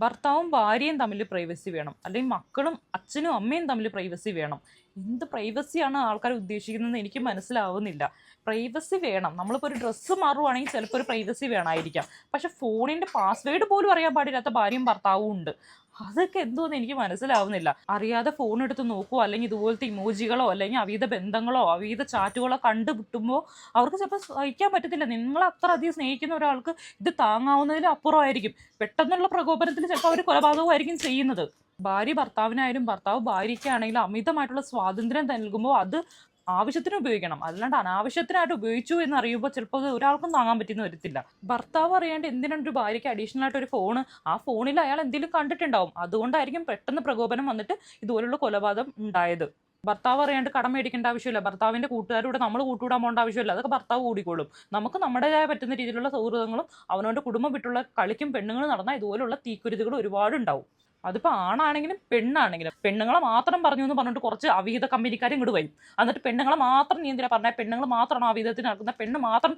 ഭർത്താവും ഭാര്യയും തമ്മിൽ പ്രൈവസി വേണം. അല്ലെങ്കിൽ മക്കളും അച്ഛനും അമ്മയും തമ്മിൽ പ്രൈവസി വേണം. എന്ത് പ്രൈവസിയാണ് ആൾക്കാർ ഉദ്ദേശിക്കുന്നതെന്ന് എനിക്ക് മനസ്സിലാവുന്നില്ല. പ്രൈവസി വേണം. നമ്മളിപ്പോൾ ഒരു ഡ്രസ്സ് മാറുവാണെങ്കിൽ ചിലപ്പോൾ ഒരു പ്രൈവസി വേണമായിരിക്കാം. പക്ഷെ ഫോണിന്റെ പാസ്വേഡ് പോലും അറിയാൻ പാടില്ലാത്ത ഭാര്യയും ഭർത്താവും ഉണ്ട്. അതൊക്കെ എന്തോന്ന് എനിക്ക് മനസ്സിലാവുന്നില്ല. അറിയാതെ ഫോൺ എടുത്ത് നോക്കുവോ അല്ലെങ്കിൽ ഇതുപോലത്തെ ഇമോജികളോ അല്ലെങ്കിൽ അവീത ബന്ധങ്ങളോ അവീത ചാറ്റുകളോ കണ്ടുമുട്ടുമ്പോൾ അവർക്ക് ചിലപ്പോൾ സഹിക്കാൻ പറ്റത്തില്ല. നിങ്ങൾ അത്ര അധികം സ്നേഹിക്കുന്ന ഒരാൾക്ക് ഇത് താങ്ങാവുന്നതിലും അപ്പുറമായിരിക്കും. പെട്ടെന്നുള്ള പ്രകോപനത്തിൽ ചിലപ്പോൾ അവർ കൊലപാതകമായിരിക്കും ചെയ്യുന്നത്. ഭാര്യ ഭർത്താവിനായാലും ഭർത്താവ് ഭാര്യയ്ക്കാണെങ്കിലും അമിതമായിട്ടുള്ള സ്വാതന്ത്ര്യം നൽകുമ്പോൾ അത് ആവശ്യത്തിന് ഉപയോഗിക്കണം. അല്ലാണ്ട് അനാവശ്യത്തിനായിട്ട് ഉപയോഗിച്ചു എന്ന് അറിയുമ്പോൾ ചിലപ്പോൾ ഒരാൾക്കും താങ്ങാൻ പറ്റുന്ന വരത്തില്ല. ഭർത്താവ് അറിയാണ്ട് എന്തിനാണ് ഒരു ഭാര്യയ്ക്ക് അഡീഷണൽ ആയിട്ട് ഒരു ഫോൺ ആ ഫോണിൽ അയാൾ എന്തെങ്കിലും കണ്ടിട്ടുണ്ടാവും. അതുകൊണ്ടായിരിക്കും പെട്ടെന്ന് പ്രകോപനം വന്നിട്ട് ഇതുപോലുള്ള കൊലപാതകം ഉണ്ടായത്. ഭർത്താവ് അറിയാണ്ട് കടം മേടിക്കേണ്ട ആവശ്യമില്ല. ഭർത്താവിന്റെ കൂട്ടുകാരോട് നമ്മൾ കൂട്ടുകൂടാൻ പോകേണ്ട ആവശ്യമില്ല. അതൊക്കെ ഭർത്താവ് കൂടിക്കോളും. നമുക്ക് നമ്മുടേതായ പറ്റുന്ന രീതിയിലുള്ള സൗഹൃദങ്ങളും അവനവന്റെ കുടുംബം വിട്ടുള്ള കളിക്കും പെണ്ണുങ്ങളും നടന്നാൽ ഇതുപോലുള്ള തീക്കുരുതുകൾ ഒരുപാട് ഉണ്ടാവും അതിപ്പോൾ ആണാണെങ്കിലും പെണ്ണാണെങ്കിലും പെണ്ണുങ്ങളെ മാത്രം പറഞ്ഞു എന്ന് പറഞ്ഞിട്ട് കുറച്ച് അവിഹിത കമ്പനിക്കാരും ഇങ്ങോട്ട് വരും. എന്നിട്ട് പെണ്ണുങ്ങളെ മാത്രം നീ എന്തിനാ പറഞ്ഞാൽ പെണ്ണുങ്ങൾ മാത്രമാണ് അവീതത്തിന് നടക്കുന്നത്? പെണ്ണ് മാത്രം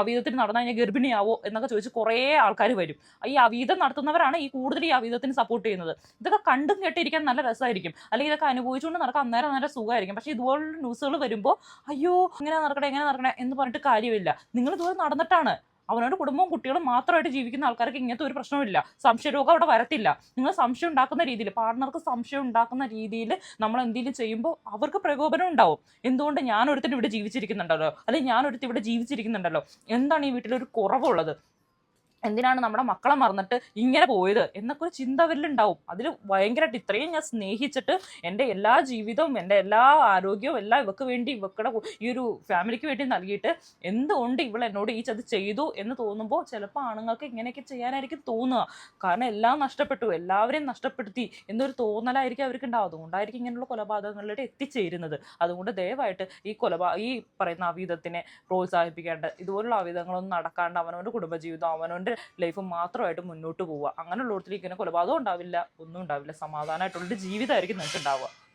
അവീതത്തിന് നടന്നാൽ കഴിഞ്ഞാൽ ഗർഭിണിയാവോ എന്നൊക്കെ ചോദിച്ച് കുറേ ആൾക്കാർ വരും. ഈ അവീതം നടത്തുന്നവരാണ് ഈ കൂടുതൽ ഈ അവീതത്തിന് സപ്പോർട്ട് ചെയ്യുന്നത്. ഇതൊക്കെ കണ്ടും കേട്ടിരിക്കാൻ നല്ല രസമായിരിക്കും. അല്ലെങ്കിൽ ഇതൊക്കെ അനുഭവിച്ചുകൊണ്ട് നടക്കാൻ അന്നേരം നല്ല സുഖമായിരിക്കും. പക്ഷേ ഇതുപോലുള്ള ന്യൂസുകൾ വരുമ്പോൾ അയ്യോ ഇങ്ങനെ നടക്കണേ എങ്ങനെ നടക്കണേ എന്ന് പറഞ്ഞിട്ട് കാര്യമില്ല. നിങ്ങൾ ഇതുപോലെ നടന്നിട്ടാണ്. അവനവന്റെ കുടുംബവും കുട്ടികളും മാത്രമായിട്ട് ജീവിക്കുന്ന ആൾക്കാർക്ക് ഇങ്ങനത്തെ ഒരു പ്രശ്നമില്ല സംശയരോഗം അവിടെ വരത്തില്ല. നിങ്ങൾ സംശയം ഉണ്ടാക്കുന്ന രീതിയിൽ പാർട്ണർക്ക് സംശയം ഉണ്ടാക്കുന്ന രീതിയിൽ നമ്മൾ എന്തെങ്കിലും ചെയ്യുമ്പോൾ അവർക്ക് പ്രകോപനം ഉണ്ടാവും. എന്തുകൊണ്ട് ഞാൻ ഒരുത്തിന് ഇവിടെ ജീവിച്ചിരിക്കുന്നുണ്ടല്ലോ? അല്ലെങ്കിൽ ഞാൻ ഒരുത്തി ഇവിടെ ജീവിച്ചിരിക്കുന്നുണ്ടല്ലോ? എന്താണ് ഈ വീട്ടിൽ വീട്ടിലൊരു കുറവുള്ളത്? എന്തിനാണ് നമ്മുടെ മക്കളെ മറന്നിട്ട് ഇങ്ങനെ പോയത് എന്നൊക്കെ ഒരു ചിന്ത അവരിലുണ്ടാവും. അതിൽ ഭയങ്കരമായിട്ട് ഇത്രയും ഞാൻ സ്നേഹിച്ചിട്ട് എന്റെ എല്ലാ ജീവിതവും എന്റെ എല്ലാ ആരോഗ്യവും എല്ലാം ഇവക്ക് വേണ്ടി ഇവക്കടെ ഈ ഒരു ഫാമിലിക്ക് വേണ്ടി നൽകിയിട്ട് എന്തുകൊണ്ട് ഇവൾ എന്നോട് ഈ ചത് ചെയ്തു എന്ന് തോന്നുമ്പോൾ ചിലപ്പോൾ ആണുങ്ങൾക്ക് ഇങ്ങനെയൊക്കെ ചെയ്യാനായിരിക്കും തോന്നുക. കാരണം എല്ലാം നഷ്ടപ്പെട്ടു എല്ലാവരെയും നഷ്ടപ്പെടുത്തി എന്നൊരു തോന്നലായിരിക്കും അവർക്ക് ഉണ്ടാവും അതുകൊണ്ടായിരിക്കും ഇങ്ങനെയുള്ള കൊലപാതകങ്ങളിലൂടെ എത്തിച്ചേരുന്നത്. അതുകൊണ്ട് ദയവായിട്ട് ഈ കൊലപാ ഈ പറയുന്ന അവീതത്തിനെ പ്രോത്സാഹിപ്പിക്കേണ്ട ഇതുപോലുള്ള അവീതങ്ങളൊന്നും നടക്കാണ്ട് അവനവന്റെ കുടുംബജീവിതം അവനവന്റെ ലൈഫ് മാത്രമായിട്ട് മുന്നോട്ട് പോവുക. അങ്ങനെയുള്ളിടത്തേക്ക് ഇങ്ങനെ കൊലപാതകം ഉണ്ടാവില്ല ഒന്നും ഉണ്ടാവില്ല. സമാധാനമായിട്ടുള്ളൊരു ജീവിതമായിരിക്കും നിങ്ങൾക്ക് ഉണ്ടാവുക.